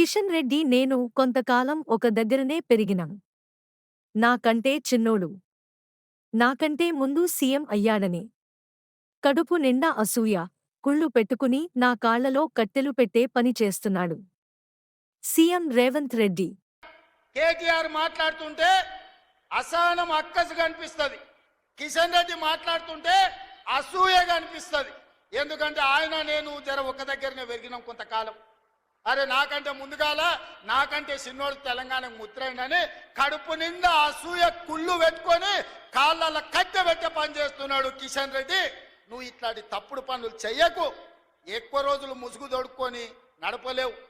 కిషన్ రెడ్డి నేను కొంతకాలం ఒక దగ్గరనే పెరిగినాం. నాకంటే చిన్నోడు. నాకంటే ముందు సీఎం అయ్యాడని. కడుపు నిండా అసూయ కుళ్ళు పెట్టుకుని నా కాళ్ళలో కట్టెలు పెట్టే పని చేస్తున్నాడు. సీఎం రేవంత్ రెడ్డి. కేటీఆర్ మాట్లాడుతుంటే అసహనం అక్కసు కనిపిస్తుంది. కిషన్ రెడ్డి మాట్లాడుతుంటే అసూయగా అనిపిస్తుంది. ఎందుకంటే ఆయన నేను జర ఒక దగ్గరనే పెరిగినాం కొంతకాలం. అరే నాకంటే ముందుగాల నాకంటే చిన్నోడు తెలంగాణకు ముద్రైందని కడుపు నిండా అసూయ కుళ్ళు పెట్టుకొని కాళ్ళ కట్టె పెట్టే పని చేస్తున్నాడు కిషన్ రెడ్డి. నువ్వు ఇట్లాంటి తప్పుడు పనులు చెయ్యకు. ఎక్కువ రోజులు ముసుగు దొడుక్కొని నడపలేవు.